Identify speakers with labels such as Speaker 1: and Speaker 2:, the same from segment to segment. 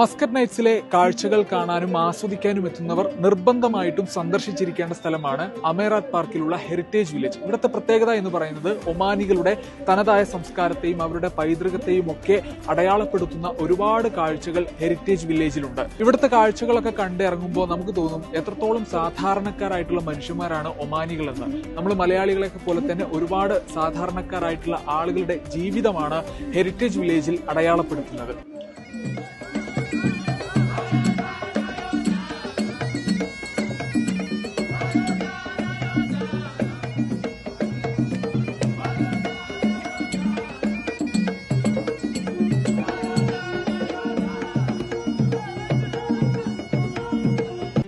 Speaker 1: Muscat നൈറ്റ്സിലെ കാഴ്ചകൾ കാണാനും ആസ്വദിക്കാനും എത്തുന്നവർ നിർബന്ധമായിട്ടും സന്ദർശിച്ചിരിക്കേണ്ട സ്ഥലമാണ് അമേറാത്ത് പാർക്കിലുള്ള ഹെറിറ്റേജ് വില്ലേജ്. ഇവിടുത്തെ പ്രത്യേകത എന്ന് പറയുന്നത് ഒമാനികളുടെ തനതായ സംസ്കാരത്തെയും അവരുടെ പൈതൃകത്തെയും ഒക്കെ അടയാളപ്പെടുത്തുന്ന ഒരുപാട് കാഴ്ചകൾ ഹെറിറ്റേജ് വില്ലേജിലുണ്ട്. ഇവിടുത്തെ കാഴ്ചകളൊക്കെ കണ്ടിറങ്ങുമ്പോൾ നമുക്ക് തോന്നും എത്രത്തോളം സാധാരണക്കാരായിട്ടുള്ള മനുഷ്യന്മാരാണ് ഒമാനികളെന്ന്. നമ്മൾ മലയാളികളെയൊക്കെ പോലെ തന്നെ ഒരുപാട് സാധാരണക്കാരായിട്ടുള്ള ആളുകളുടെ ജീവിതമാണ് ഹെറിറ്റേജ് വില്ലേജിൽ അടയാളപ്പെടുത്തുന്നത്.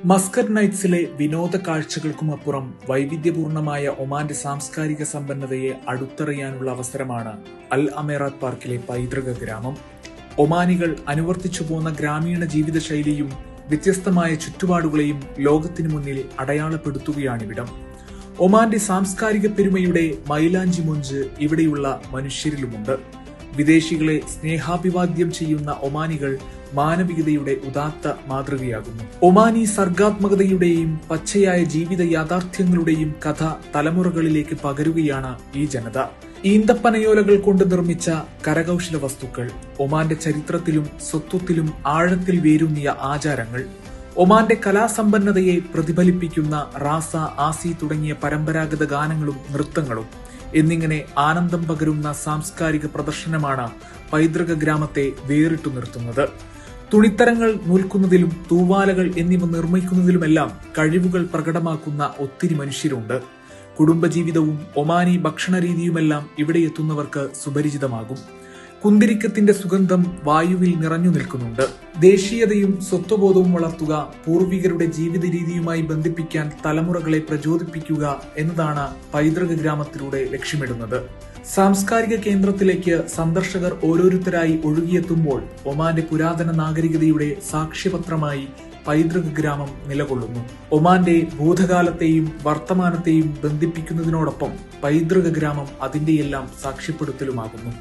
Speaker 1: മസ്കറ്റ് നൈറ്റ്സിലെ വിനോദ കാഴ്ചകൾക്കും അപ്പുറം വൈവിധ്യപൂർണമായ ഒമാന്റെ സാംസ്കാരിക സമ്പന്നതയെ അടുത്തറിയാനുള്ള അവസരമാണ് അൽ അമേറാത്ത് പാർക്കിലെ പൈതൃക ഗ്രാമം. ഒമാനികൾ അനുവർത്തിച്ചു പോന്ന ഗ്രാമീണ ജീവിതശൈലിയും വ്യത്യസ്തമായ ചുറ്റുപാടുകളെയും ലോകത്തിനു മുന്നിൽ അടയാളപ്പെടുത്തുകയാണിവിടം. ഒമാന്റെ സാംസ്കാരിക പെരുമയുടെ മൈലാഞ്ചി മുഞ്ച് ഇവിടെയുള്ള മനുഷ്യരിലുമുണ്ട്. വിദേശികളെ സ്നേഹാഭിവാദ്യം ചെയ്യുന്ന ഒമാനികൾ മാനവികതയുടെ ഉദാത്ത മാതൃകയാകുന്നു. ഒമാനി സർഗാത്മകതയുടെയും പച്ചയായ ജീവിത യാഥാർത്ഥ്യങ്ങളുടെയും കഥ തലമുറകളിലേക്ക് പകരുകയാണ് ഈ ജനത. ഈന്തപ്പനയോലകൾ കൊണ്ട് നിർമ്മിച്ച കരകൗശല വസ്തുക്കൾ ഒമാന്റെ ചരിത്രത്തിലും സ്വത്വത്തിലും ആഴത്തിൽ വേരൂന്നിയ ആചാരങ്ങൾ ഒമാന്റെ കലാസമ്പന്നതയെ പ്രതിഫലിപ്പിക്കുന്ന റാസ ആസി തുടങ്ങിയ പരമ്പരാഗത ഗാനങ്ങളും നൃത്തങ്ങളും എന്നിങ്ങനെ ആനന്ദം പകരുന്ന സാംസ്കാരിക പ്രദർശനമാണ് പൈതൃക ഗ്രാമത്തെ വേറിട്ടു നിർത്തുന്നത്. തുണിത്തരങ്ങൾ നൂൽക്കുന്നതിലും തൂവാലകൾ എന്നിവ നിർമ്മിക്കുന്നതിലുമെല്ലാം കഴിവുകൾ പ്രകടമാക്കുന്ന ഒത്തിരി മനുഷ്യരുണ്ട്. കുടുംബജീവിതവും ഒമാനി ഭക്ഷണരീതിയുമെല്ലാം ഇവിടെ എത്തുന്നവർക്ക് സുപരിചിതമാകും. കുന്തിരിക്കത്തിന്റെ സുഗന്ധം വായുവിൽ നിറഞ്ഞു നിൽക്കുന്നുണ്ട്. ദേശീയതയും സ്വത്വബോധവും വളർത്തുക പൂർവികരുടെ ജീവിത രീതിയുമായി ബന്ധിപ്പിക്കാൻ തലമുറകളെ പ്രചോദിപ്പിക്കുക എന്നതാണ് പൈതൃക ഗ്രാമത്തിലൂടെ ലക്ഷ്യമിടുന്നത്. സാംസ്കാരിക കേന്ദ്രത്തിലേക്ക് സന്ദർശകർ ഓരോരുത്തരായി ഒഴുകിയെത്തുമ്പോൾ ഒമാന്റെ പുരാതന നാഗരികതയുടെ സാക്ഷ്യപത്രമായി പൈതൃക ഗ്രാമം നിലകൊള്ളുന്നു. ഒമാന്റെ ഭൂതകാലത്തെയും വർത്തമാനത്തെയും ബന്ധിപ്പിക്കുന്നതിനോടൊപ്പം പൈതൃക ഗ്രാമം അതിന്റെയെല്ലാം സാക്ഷ്യപ്പെടുത്തലുമാകുന്നു.